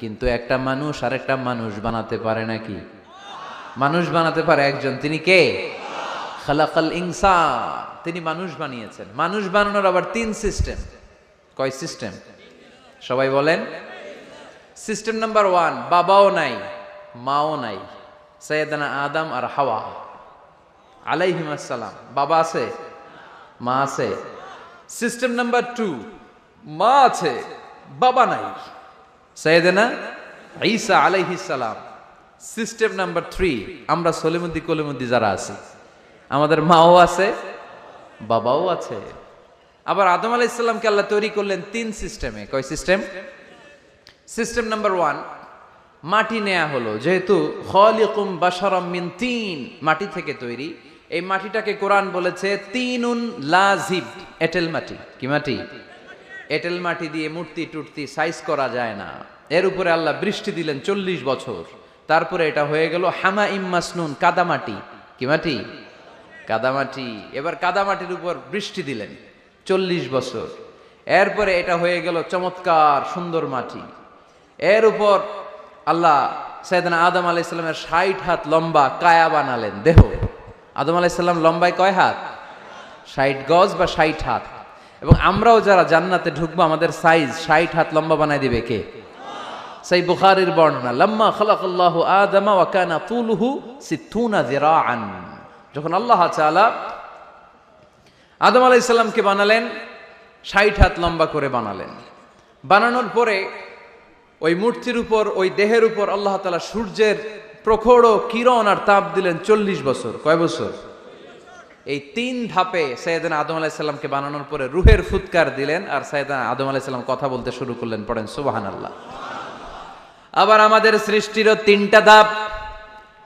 কিন্তু একটা মানুষ আর একটা মানুষ বানাতে পারে নাকি? মানুষ বানাতে পারে একজন। তিনি কে? খালাকাল ইনসান। তিনি মানুষ বানিয়েছেন। মানুষ বানানোর আবার তিন সিস্টেম কয় সিস্টেম সবাই বলেন। সিস্টেম নাম্বার ওয়ান বাবাও নাই, মাও নাই। সৈয়দানা আদম আর হাওয়া। আলাইহিম আসসালাম। বাবা আছে? মা আছে? সিস্টেম নাম্বার টু মা আছে, বাবা নাই। সৈয়দানা ঈসা আলাইহিস সালাম। সিস্টেম নাম্বার থ্রি আমরা সলিমুদ্দি কলিমুদ্দি যারা আছি, আমাদের মাও আছে, বাবাও আছে। আবার আদম আলাইসাল্লামকে আল্লাহ তৈরি করলেন তিন সিস্টেমে কয় সিস্টেম সিস্টেম নাম্বার ওয়ান মাটি নেয়া হলো। যেহেতু খলিকুম বাশারাম মিন তিন মাটি থেকে তৈরি, এই মাটিটাকে কোরআন বলেছে তিনুন লাজিব, এটেল মাটি। কি মাটি? এটেল মাটি দিয়ে মূর্তি টুর্তি সাইজ করা যায় না। এর উপরে আল্লাহ বৃষ্টি দিলেন চল্লিশ বছর। তারপরে এটা হয়ে গেল হামা ইম্মাসনুন কাদামাটি। কি মাটি? কাদামাটি। এবার কাদামাটির উপর বৃষ্টি দিলেন চল্লিশ বছর। এরপরে এটা হয়ে গেল চমৎকার সুন্দর মাটি। এর উপর আল্লাহ সৈয়দনা আদম আলাইসাল্লামের ষাট হাত লম্বা কায়া বানালেন। দেহ। আদম আলাইসাল্লাম লম্বায় কয় হাত? ষাট গজ বা ষাট হাত? এবং আমরাও যারা জান্নাতে ঢুকবো, আমাদের সাইজ ষাট হাত লম্বা বানায় দিবে কে? সেই বুখারির বর্ণনা, লম্মা খলাকাল্লাহু আদমা ওয়া কানা তুলুহু সিত্তুনা যিরাআন। যখন আল্লাহ তাআলা আদম আলাইহিস সালামকে বানালেন, ষাট হাত লম্বা করে বানালেন। বানানোর পরে ওই মূর্তির উপর, ওই দেহের উপর আল্লাহ তাআলা সূর্যের প্রখর কিরণ আর তাপ দিলেন চল্লিশ বছর। কয় বছর? এই তিন ধাপে সৈয়দানা আদম আলাইসাল্লামকে বানানোর পরে রুহের ফুৎকার দিলেন আর সৈয়দানা আদম আলাইসাল্লাম কথা বলতে শুরু করলেন, পড়েন সুবাহান আল্লাহ আবার আমাদের সৃষ্টিরও তিনটা ধাপ।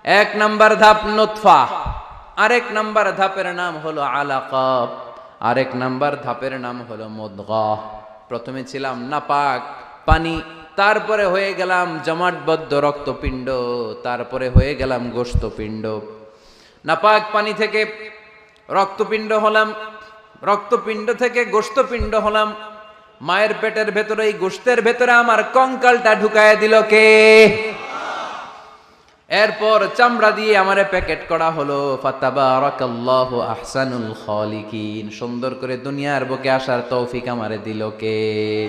এক নাম্বার ধাপ নোৎফা আরেক নাম্বার ধাপের নাম হলো আলাকাব, আরেক নাম্বার ধাপের নাম হলো মুদগাহ প্রথমে ছিলাম নাপাক, পানি, তারপরে হয়ে গেলাম জমাটবদ্ধ রক্তপিণ্ড, তারপরে হয়ে গেলাম গোস্তপিণ্ড নাপাক পানি থেকে রক্তপিণ্ড হলাম, রক্তপিণ্ড থেকে গোস্তপিণ্ড হলাম। মায়ের পেটের ভেতরে, এই গোস্তের ভেতরে আমার কঙ্কালটা ঢুকায় দিল কে? এরপর চামড়া দিয়ে আমারে প্যাকেট করা হলো, ফাতাবারাকাল্লাহু সুন্দর করে দুনিয়ার বুকে আসার তৌফিক আমারে দিল কে?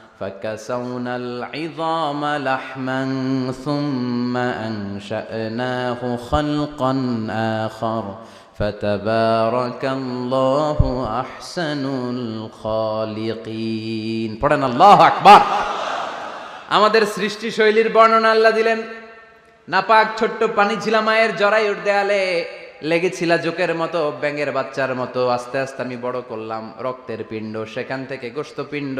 فكسونا العظام لحما ثم أنشأناه خلقا آخر فتبارك الله أحسن الخالقين পড়েন আল্লাহ আকবার আমাদের সৃষ্টি শৈলীর বর্ণনা আল্লাহ দিলেন নাপাক ছোট্ট পানি ছিল মায়ের জরায়ুর দেয়ালে লেগেছিল জোকের মতো, ব্যাঙের বাচ্চার মতো। আস্তে আস্তে আমি বড় করলাম, রক্তের পিণ্ড, সেখান থেকে গোস্তপিণ্ড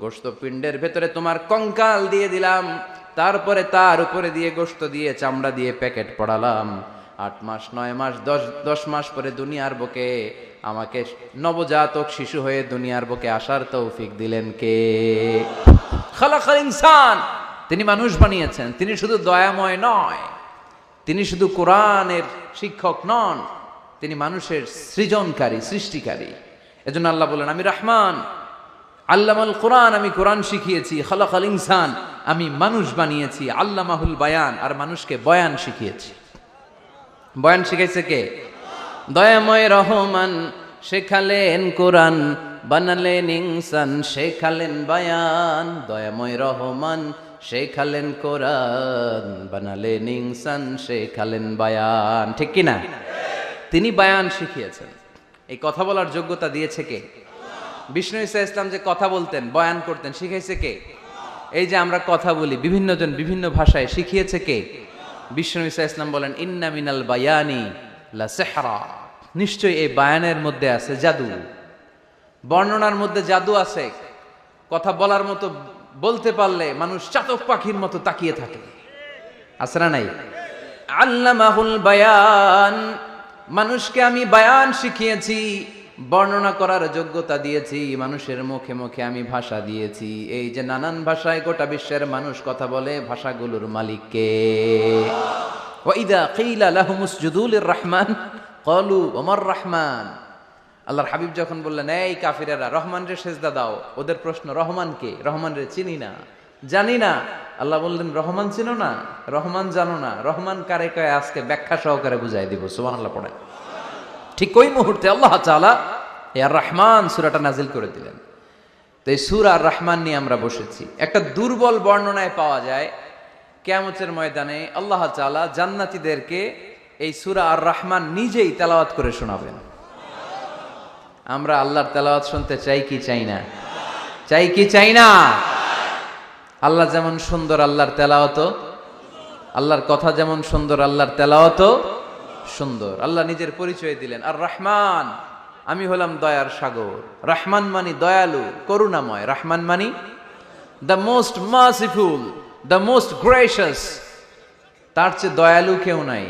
গোস্তপিণ্ডের ভেতরে তোমার কঙ্কাল দিয়ে দিলাম, তারপরে তার উপরে দিয়ে গোস্ত দিয়ে চামড়া দিয়ে প্যাকেট পড়ালাম। আট মাস, নয় মাস, দশ দশ মাস পরে দুনিয়ার বুকে আমাকে নবজাতক শিশু হয়ে দুনিয়ার বুকে আসার তৌফিক দিলেন কে? খালাকাল ইনসান! তিনি মানুষ বানিয়েছেন, তিনি শুধু দয়াময় নয়। তিনি শুধু কোরআনের শিক্ষক নন, তিনি মানুষের সৃজনকারী, সৃষ্টিকারী। এজন্য আল্লাহ বলেন, আমি রহমান, আল্লামাল কোরআন, আমি কোরআন শিখিয়েছি, খালাকাল ইনসান, আমি মানুষ বানিয়েছি, আল্লামাহুল বায়ান, আর মানুষকে বয়ান শিখিয়েছি। বয়ান শিখাইছে কে? দয়াময় রহমান, শেখালেন কোরআন, বানালেন ইনসান, শেখালেন বায়ান। দয়াময় রহমান শেখালেন কোরআন, বানালেন ইনসান, শেখালেন বায়ান। ঠিক কি না তিনি বায়ান শিখিয়েছেন। এই কথা বলার যোগ্যতা দিয়েছে কে? বিষ্ণু ইসা ইসলাম যে কথা বলতেন, বয়ান করতেন, শিখাইছে কে? এই যে আমরা কথা বলি বিভিন্ন জন বিভিন্ন ভাষায় শিখিয়েছে কে? বিষ্ণু ইসা ইসলাম বলেন, ইন্না মিনাল বায়ানি লা নিশ্চয়ই এই বায়ানের মধ্যে আছে জাদু। বর্ণনার মধ্যে জাদু আছে। কথা বলার মতো বলতে পারলে মানুষ চাতক পাখির মতো তাকিয়ে থাকে। না নাই? আল্লামাহুল বায়ান, মানুষকে আমি বায়ান শিখিয়েছি, বর্ণনা করার যোগ্যতা দিয়েছি, মানুষের মুখে মুখে আমি ভাষা দিয়েছি। এই যে নানান ভাষায় গোটা বিশ্বের মানুষ কথা বলে, ভাষাগুলোর মালিককে ওয়াইদা কিলা লাহুমুস জুদুলির রহমান, কলু ওমর রহমান। আল্লাহর হাবিব যখন বললেন, এই কাফিরেরা রহমান রে সেজদা দাও। ওদের প্রশ্ন, রহমান কে? রহমান রে চিনি না। জানি না। আল্লাহ বললেন, রহমান চিনো না? রহমান জানো না। রহমান কারে কয়ে? আজকে ব্যাখ্যা সহকারে বুঝাই দিব। সুমান আল্লাহ পড়ে ঠিক ওই মুহূর্তে আল্লাহ তাআলা আর রহমান সুরাটা নাজিল করে দিলেন। তো এই সুর আর রহমান নিয়ে আমরা বসেছি। একটা দুর্বল বর্ণনায় পাওয়া যায়, কেয়ামতের ময়দানে আল্লাহ চালা জান্নাতীদেরকে এই সুরা আর রহমান নিজেই তেলাওয়াত করে শোনাবেন। আমরা আল্লাহর তেলাওয়াত শুনতে চাই কি চাই না? চাই কি চাই না? আল্লাহ যেমন সুন্দর, আল্লাহর তেলাওয়াত আল্লাহর কথা যেমন সুন্দর, আল্লাহর তেলাওয়াত সুন্দর। আল্লাহ নিজের পরিচয় দিলেন। আর রহমান, আমি হলাম দয়ার সাগর। রহমান মানি দয়ালু, করুণাময়। রহমান মানি the most merciful the most gracious তার চেয়ে দয়ালু কেউ নাই।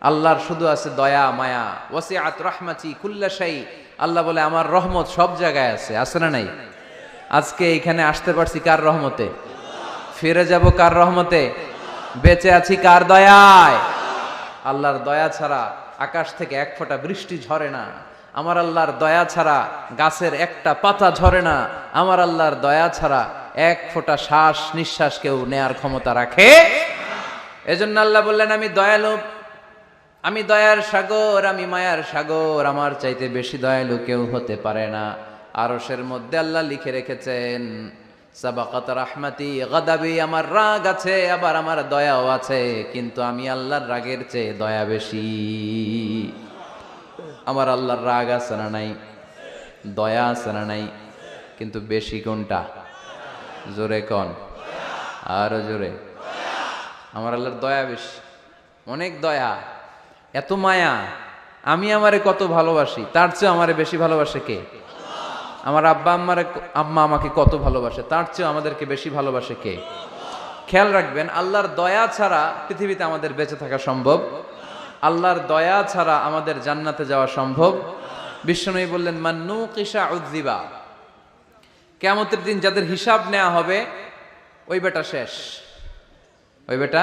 আল্লাহর শুধু আছে দয়া, মায়া। ওয়াসিআত রাহমাতি কুল্লা শাই। আল্লাহ বলে, আমার রহমত সব জায়গায় আছে। আছে না নাই? আজকে এখানে আসতে পারছি কার রহমতে? ফিরে যাব কার রহমতে? বেঁচে আছি কার দয়ায়? আল্লাহর দয়া ছাড়া আকাশ থেকে এক ফোঁটা বৃষ্টি ঝরে না। আমার আল্লাহর দয়া ছাড়া গাছের একটা পাতা ঝরে না। আমার আল্লাহর দয়া ছাড়া এক ফোঁটা শ্বাস নিঃশ্বাস কেউ নেয়ার ক্ষমতা রাখে? এজন্য আল্লাহ বললেন, আমি দয়ালু আমি দয়ার সাগর, আমি মায়ার সাগর, আমার চাইতে বেশি দয়ালু কেউ হতে পারে না। আরশের মধ্যে আল্লাহ লিখে রেখেছেন, সাবাকাত রাহমাতি, গাদাবি, আমার রাগ আছে, আবার আমার দয়াও আছে, কিন্তু আমি আল্লাহর রাগের চেয়ে দয়া বেশি। আমার আল্লাহর রাগ আছে না নাই? দয়া আছে না নাই? কিন্তু বেশি কোনটা? জোরে কন? আরও জোরে। আমার আল্লাহর দয়া বেশি। অনেক দয়া। এত মায়া, আমি আমারে কত ভালোবাসি, তার চেয়ে আমারে বেশি ভালোবাসে কে? আমার আব্বা আম্মারে আম্মা আমাকে কত ভালোবাসে, তার চেয়ে আমাদেরকে বেশি ভালোবাসে কে? খেয়াল রাখবেন, আল্লাহর দয়া ছাড়া পৃথিবীতে আমাদের বেঁচে থাকা সম্ভব। আল্লাহর দয়া ছাড়া আমাদের জান্নাতে যাওয়া সম্ভব। বিশ্বনবী বললেন মান্নু কিসা উদ্দিবা কেমতের দিন যাদের হিসাব নেওয়া হবে, ওই বেটা শেষ। ওই বেটা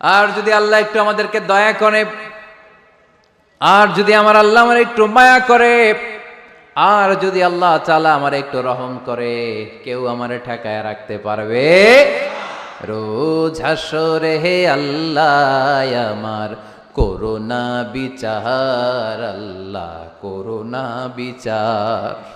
আর যদি আল্লাহ একটু আমাদেরকে দয়া করে, আর যদি আমার আল্লাহ আমার একটু মায়া করে, আর যদি আল্লাহ চালা আমার একটু রহম করে, কেউ আমার ঠেকায় রাখতে পারবে? রোজ হাসরে হে আল্লাহ, আমার করোনা বিচার, আল্লাহ করোনা বিচার।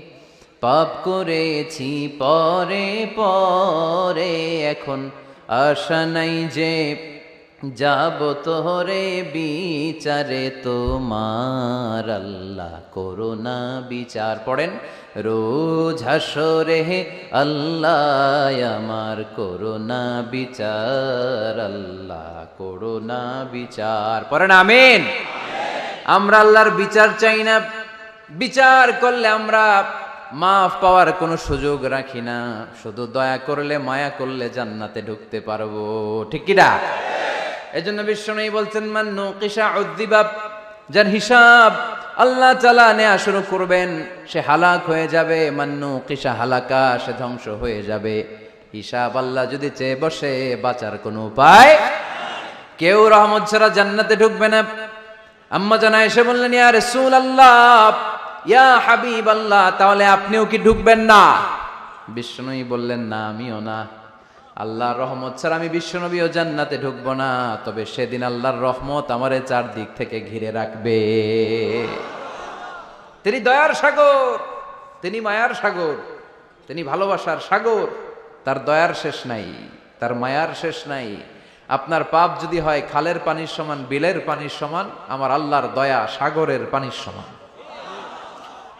পাপ করেছি পরে পরে, এখন আশা নাই যে যাব তোরে বিচারে তোমার আল্লাহ করোনা বিচার। পড়েন, রোজ হাসরে আল্লাহ, আমার করোনা বিচার, আল্লাহ করোনা বিচার। পড়েন, আমিন। আমরা আল্লাহর বিচার চাই না। বিচার করলে আমরা মাফ পাওয়ার কোনো সুযোগ রাখি না। শুধু দয়া করলে, মায়া করলে জান্নাতে ঢুকতে পারব। ঠিক কিনা এজন্য বিশ্বনবী বলছেন, মান্নু কিসা উদ্দিবাব যার হিসাব আল্লাহ তালা নেয়া শুরু করবেন, সে হালাক হয়ে যাবে। মান্নু কিসা হালাকা, সে ধ্বংস হয়ে যাবে। হিসাব আল্লাহ যদি চেয়ে বসে, বাঁচার কোনো উপায় কেউ রহমত ছাড়া জান্নাতে ঢুকবে না। আম্মা জানা এসে বললেন, ইয়া রাসূল আল্লাহ ইয়া হাবিব আল্লাহ তাহলে আপনিও কি ঢুকবেন না? বিষ্ণুই বললেন, না, আমিও না। আল্লাহর রহমত ছাড়া আমি বিশ্বনবীও জান্নাতে ঢুকবো না। তবে সেদিন আল্লাহর রহমত আমারে চারদিক থেকে ঘিরে রাখবে। তিনি দয়ার সাগর, তিনি মায়ার সাগর, তিনি ভালোবাসার সাগর। তার দয়ার শেষ নাই, তার মায়ার শেষ নাই। আপনার পাপ যদি হয়, খালের পানির সমান, বিলের পানির সমান, আমার আল্লাহর দয়া সাগরের পানির সমান।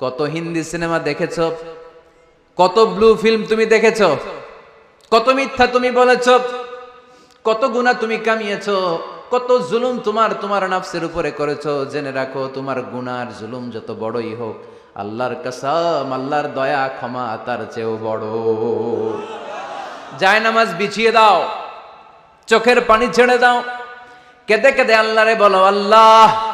কত হিন্দি সিনেমা দেখেছ? কত ব্লু ফিল্ম তুমি দেখেছ? কত মিথ্যা তুমি বলেছ? কত গুণা তুমি কামিয়েছ? কত জুলুম তোমার তোমার নাফসের উপরে করেছ? জেনে রাখো, তোমার গুনার জুলুম যত বড়ই হোক, আল্লাহর কাসাম, আল্লাহর দয়া, ক্ষমা তার চেয়েও বড়। যায় নামাজ বিছিয়ে দাও, চোখের পানি ছেড়ে দাও। কেঁদে কেঁদে আল্লাহরে বলো, আল্লাহ!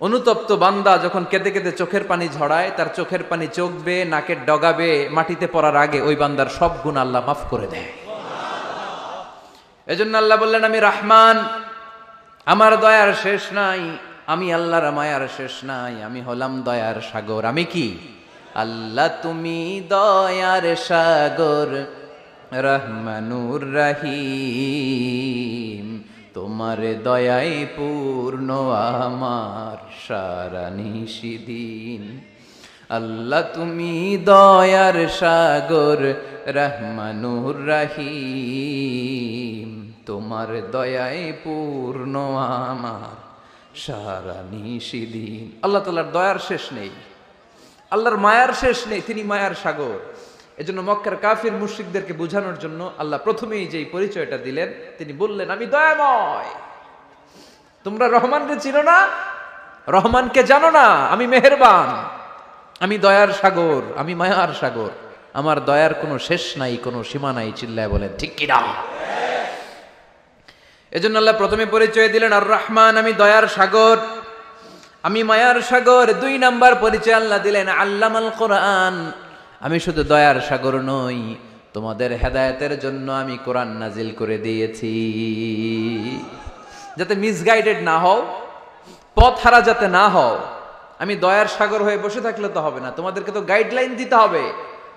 অনুতপ্ত বান্দা যখন কেঁদে কেঁদে চোখের পানি ঝড়ায়, তার চোখের পানি চোখবে নাকের ডগাবে, মাটিতে পড়ার আগে ওই বান্দার সব গুণ আল্লাহ মাফ করে দেয়। এজন্য আল্লাহ বললেন, আমি রাহমান, আমার দয়ার শেষ নাই, আমি আল্লাহর মায়ার শেষ নাই, আমি হলাম দয়ার সাগর। আমি কি? আল্লাহ তুমি দয়ার সাগর, রহমানুর রহিম। তোমার দয়াই পূর্ণ, আমার সারা নিশিদিন। আল্লাহ, তুমি দয়ার সাগর, রহমানুর রহিম। তোমার দয়াই পূর্ণ, আমার সারা নিশিদিন। আল্লাহ তালার দয়ার শেষ নেই। আল্লাহর মায়ার শেষ নেই, তিনি মায়ার সাগর। এজন্য মক্কার কাফির মুশরিকদেরকে বোঝানোর জন্য আল্লাহ প্রথমেই যেই পরিচয়টা দিলেন, তিনি বললেন, আমি দয়াময়। তোমরা রহমানকে চিনো না, রহমানকে জানো না, আমি মেহেরবান। আমি দয়ার সাগর, আমি মায়ার সাগর। আমার দয়ার কোনো শেষ নাই, কোনো সীমা নাই, চিল্লায় বলেন। ঠিক কিনা এজন্য আল্লাহ প্রথমে পরিচয় দিলেন, আর রহমান, আমি দয়ার সাগর, আমি মায়ার সাগর। দুই নাম্বার পরিচয় আল্লাহ দিলেন, আল্লামাল কোরআন। আমি শুধু দয়ার সাগর নই, তোমাদের হেদায়তের জন্য আমি কোরআন নাজিল করে দিয়েছি। যাতে মিসগাইডেড না হও, পথ হারা যাতে না হও, আমি দয়ার সাগর হয়ে বসে থাকলে তো হবে না, তোমাদেরকে তো গাইডলাইন দিতে হবে।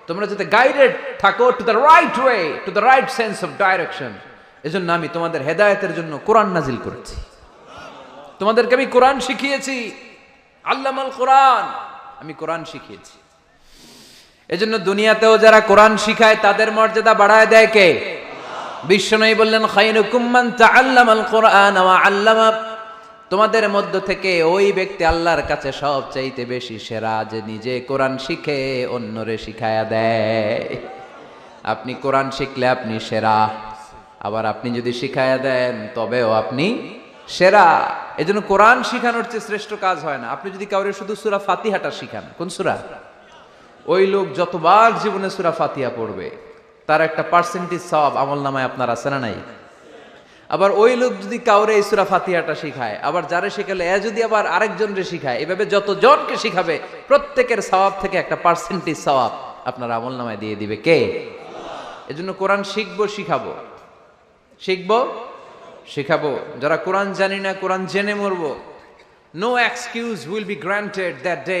তোমরা যাতে গাইডেড থাকো to the right way to the right sense of direction এজন্য আমি তোমাদের হেদায়তের জন্য কোরআন নাজিল করেছি। তোমাদেরকে আমি কোরআন শিখিয়েছি, আল্লামাল কোরআন, আমি কোরআন শিখিয়েছি। এজন্য দুনিয়াতেও যারা কোরআন শিখায়, তাদের মর্যাদা বাড়ায় দেয় কে? বিশ্বনয়ী বললেন কোরআন তোমাদের মধ্য থেকে ওই ব্যক্তি আল্লাহর কাছে সব চাইতে বেশি সেরা যে নিজে কোরআন শিখে, অন্যরে শিখায়া দেয়। আপনি কোরআন শিখলে আপনি সেরা, আবার আপনি যদি শিখায়া দেন, তবেও আপনি সেরা। এজন্য কোরআন শিখানোর চেয়ে শ্রেষ্ঠ কাজ হয় না। আপনি যদি কাউরে শুধু সুরা ফাতিহাটা শিখান, কোন সুরা? ওই লোক যতবার জীবনে সুরা ফাতিহা পড়বে, তার একটা পার্সেন্টেজ সব আমল নামায় আপনার আছে না নাই? আবার ওই লোক যদি কাউরে এই সুরা ফাতিহাটা শিখায়, আবার যারে শিখালে, এ যদি আবার আরেকজনরে শিখায়, এভাবে যত জনকে শিখাবে, প্রত্যেকের সওয়াব থেকে একটা পার্সেন্টেজ সওয়াব আপনার আমল নামায় দিয়ে দিবে কে? এজন্য কোরআন শিখব, শিখাবো। শিখব? শিখাবো। যারা কোরআন জানি না, কোরআন জেনে মরবো। No excuse will be granted that day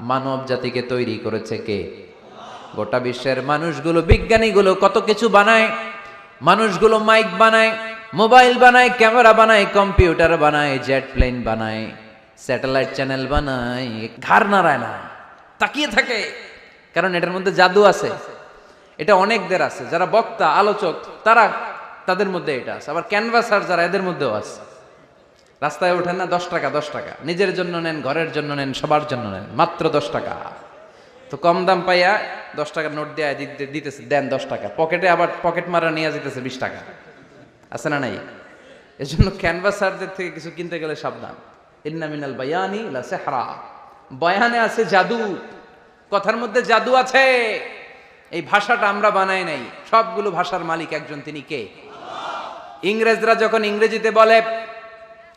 মানব জাতিকে তৈরি করেছে কে? গোটা বিশ্বের মানুষগুলো, বিজ্ঞানীগুলো কত কিছু বানায়? মানুষগুলো মাইক বানায়, মোবাইল বানায়, ক্যামেরা বানায়, কম্পিউটার বানায়, জেট প্লেন বানায়, স্যাটেলাইট চ্যানেল বানায়, ঘাড় নাড়ায় না, তাকিয়ে থাকে। কারণ এটার মধ্যে জাদু আছে। এটা অনেকদের আছে। যারা বক্তা, আলোচক, তারা তাদের মধ্যে এটা আছে। আবার ক্যানভাসার যারা, এদের মধ্যেও আছে। রাস্তায় ওঠেন না, দশ টাকা দশ টাকা। নিজের জন্য নেন, ঘরের জন্য নেন, সবার জন্য নেন, মাত্র দশ টাকা। তো কম দাম পাইয়া দশ টাকার নোট দেয়া দিতে- দিতেছে, দেন দশ টাকা। পকেটে আবার পকেট মারা নিয়ে যেতেছে বিশ টাকা। আছে না নাই? এই জন্য ক্যানভাসারদের থেকে কিছু কিনতে গেলে সাবধান। ইন্না মিনাল বায়ানি লা সেহরা। বয়ানে আছে জাদু। কথার মধ্যে জাদু আছে। এই ভাষাটা আমরা বানাই নাই। সবগুলো ভাষার মালিক একজন, তিনি কে? ইংরেজরা যখন ইংরেজিতে বলে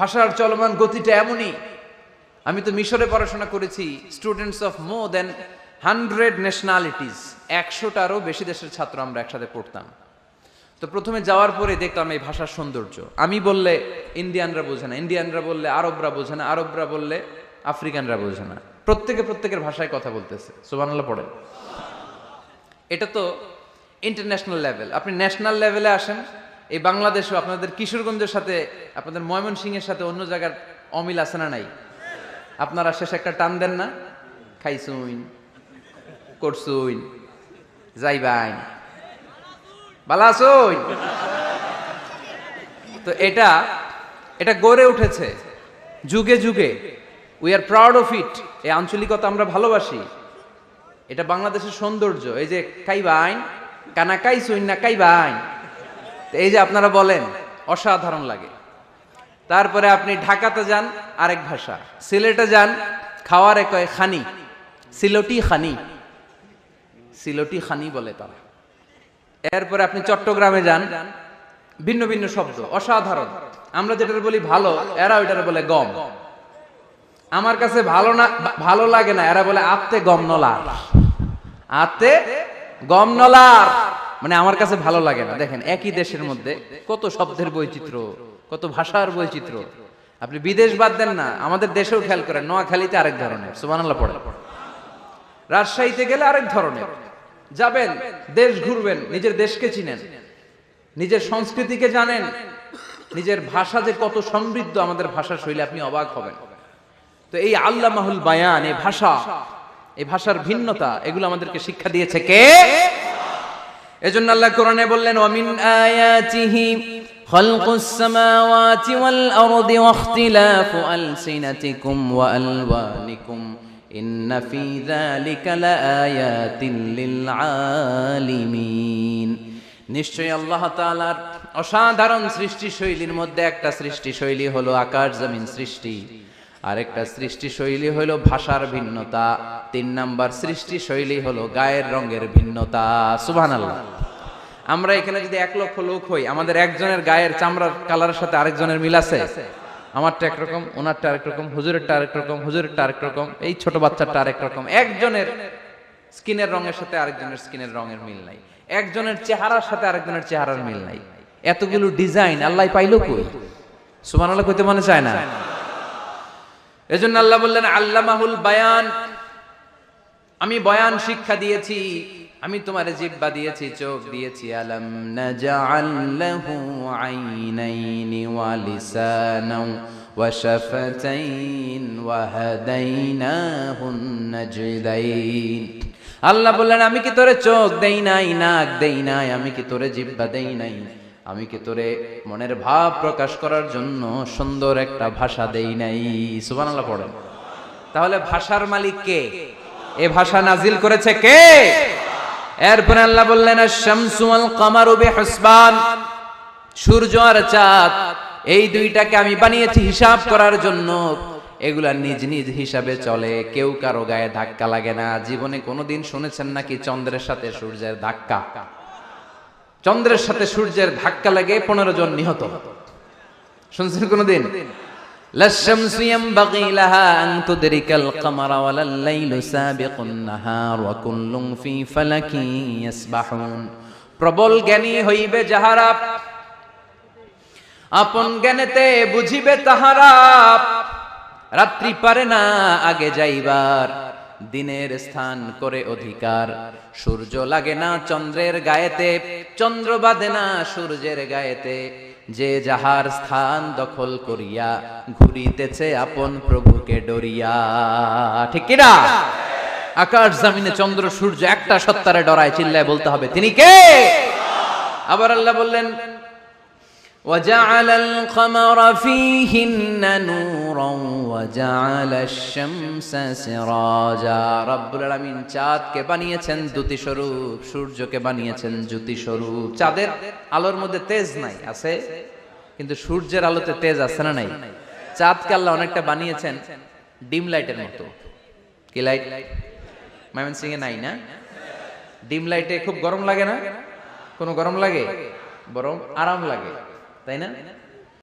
ভাষার চলমান গতিটা এমনই। আমি তো মিশরে পড়াশোনা করেছি students of more than hundred nationalities একশোটারও বেশি দেশের ছাত্র আমরা একসাথে পড়তাম। তো প্রথমে যাওয়ার পরে দেখলাম এই ভাষার সৌন্দর্য। আমি বললে ইন্ডিয়ানরা বোঝে না, ইন্ডিয়ানরা বললে আরবরা বোঝে না, আরবরা বললে আফ্রিকানরা বোঝে না। প্রত্যেকে প্রত্যেকের ভাষায় কথা বলতেছে, সুবহানাল্লাহ পড়ে এটা তো ইন্টারন্যাশনাল লেভেল আপনি ন্যাশনাল লেভেলে আসেন এই বাংলাদেশও আপনাদের কিশোরগঞ্জের সাথে, আপনাদের ময়মনসিংহের সাথে অন্য জায়গার অমিল আছে না নাই? আপনারা শেষে একটা টান দেন না? খাইছুইন করছুইন যাইবাইন। বালাসুইন। তো এটা এটা গড়ে উঠেছে। যুগে যুগে। We are proud of it এই আঞ্চলিকতা আমরা ভালোবাসি। এটা বাংলাদেশের সৌন্দর্য। এই যে কাইবাইন কানা কাইছুইন না কাইবাইন তো এই যে আপনারা বলেন, অসাধারণ লাগে। তারপরে আপনি ঢাকাতে যান, আরেক ভাষা। সিলেটে যান, খাওয়ারে কয় খানি। সিলটি খানি। সিলটি খানি বলে তারা। এরপরে আপনি চট্টগ্রামে যান, ভিন্ন ভিন্ন শব্দ, অসাধারণ। আমরা যেটা বলি ভালো, এরা ওইটারে বলে গম। আমার কাছে ভালো না, ভালো লাগে না, এরা বলে আত্মে গম নলার আত্মে গম নলার মানে আমার কাছে ভালো লাগে না। দেখেন, একই দেশের মধ্যে কত শব্দের বৈচিত্র্য, কত ভাষার বৈচিত্র্য। আপনি বিদেশ বাদ দেন না, আমাদের দেশেও খেয়াল করেন, নোয়াখালীতে আরেক ধরনের, সুবহানাল্লাহ পড়ে রাজশাহীতে গেলে আরেক ধরনের। যাবেন, দেশ ঘুরবেন, নিজের দেশকে চিনেন, নিজের সংস্কৃতিকে জানেন, নিজের ভাষা যে কত সমৃদ্ধ আমাদের ভাষা শৈলী, আপনি অবাক হবেন। তো এই আল্লাহ মাহুল বায়ান, এই ভাষা, এই ভাষার ভিন্নতা, এগুলো আমাদেরকে শিক্ষা দিয়েছে কে? এজন্য আল্লাহ কোরআনে বললেন ওয়ামিন আয়াতিহি خلق السماوات والأرض واختلاف ألسنتكم وألوانكم إن في ذلك لآيات للعالمين নিশ্চয়ই আল্লাহ তাআলার অসাধারণ সৃষ্টি শৈলীর মধ্যে একটা সৃষ্টি শৈলী হলো আকাশ জমিন সৃষ্টি আরেকটা সৃষ্টি শৈলী হলো ভাষার ভিন্নতা তিন নাম্বার সৃষ্টি শৈলী হলো গায়ের রঙের ভিন্নতা সুবহানাল্লাহ আমরা এখানে যদি এক লক্ষ লোক হই, আমাদের একজনের গায়ের চামড়ার কালারের সাথে আরেকজনের মিল আছে? আমারটা একরকম ওনারটা আরেক রকম, হুজুরেরটা আরেক রকম, হুজুরেরটা আরেক রকম, এই ছোট বাচ্চাটা আরেক রকম। একজনের স্কিনের রঙের সাথে আরেকজনের স্কিনের রঙের মিল নাই। একজনের চেহারার সাথে আরেকজনের চেহারার মিল নাই। এতগুলো ডিজাইন আল্লাহ পাইলো কই? সুমান আল্লাহ কইতে মনে চায় না? এজন্য আল্লাহ বললেন, আল্লামাহুল বায়ান, আমি বয়ান শিক্ষা দিয়েছি। আমি তোমার জিব্বা দিয়েছি, চোখ দিয়েছি, আলম নাজআল লাহু আইনাইনি ওয়া লিসানাও ওয়া শাফাতাইন ওয়া হাদাইনাহুন নাজদাইন। আল্লাহ বললেন, আমি কি তোরে চোখ দেই নাই, নাক দেই নাই? আমি কি তোরে জিব্বা দেই নাই? আমি কি তোরে মনের ভাব প্রকাশ করার জন্য সুন্দর একটা ভাষা দেই নাই? সুবহানাল্লাহ পড়েন। তাহলে ভাষার মালিক কে? এ ভাষা নাজিল করেছে কে? এরপরে আল্লাহ বললেন শামসু আল কামারু বিহুসবান। সূর্য আর চাঁদ, এই দুইটাকে আমি বানিয়েছি হিসাব করার জন্য। এগুলা নিজ নিজ হিসাবে চলে, কেউ কারও গায়ে ধাক্কা লাগে না। জীবনে কোনোদিন শুনেছেন নাকি চন্দ্রের সাথে সূর্যের ধাক্কা? চন্দ্রের সাথে সূর্যের ধাক্কা লাগে পনেরো জন নিহত। শুনছেন কোনোদিন? لا الشمس ينبغي لها أن تدرك القمر ولا الليل سابق النهار وكل في فلك يسبحون প্রবল জ্ঞানী হইবে যাহারা আপন জ্ঞানেতে বুঝিবে তাহারা রাত্রি পারে না আগে যাইবার দিনের স্থান করে অধিকার সূর্য লাগে না চন্দ্রের গায়েতে চন্দ্র বাঁধে না সূর্যের গায়েতে যে যাহার স্থান দখল করিয়া ঘুরিতেছে আপন প্রভুকে ডরিয়া। ঠিক কিনা আকাশ জামিনে চন্দ্র সূর্য একটা সত্তারে ডরায়, চিল্লায় বলতে হবে, তিনি কে? আবার আল্লাহ বললেন وجعل القمر فيهن نورا وجعل الشمس سراجا রব্বুল আলামিন চাঁদকে বানিয়েছেন দ্যুতি স্বরূপ সূর্যকে বানিয়েছেন জ্যোতি স্বরূপ চাঁদের আলোর মধ্যে তেজ নাই আছে কিন্তু সূর্যের আলোতে তেজ আছে না নাই চাঁদকে আল্লাহ অনেকটা বানিয়েছেন ডিম লাইটের মতো কি লাইট মাইমন সিং এ নাই না ডিম লাইটে খুব গরম লাগে না কোনো গরম লাগে বরং আরাম লাগে তাই না?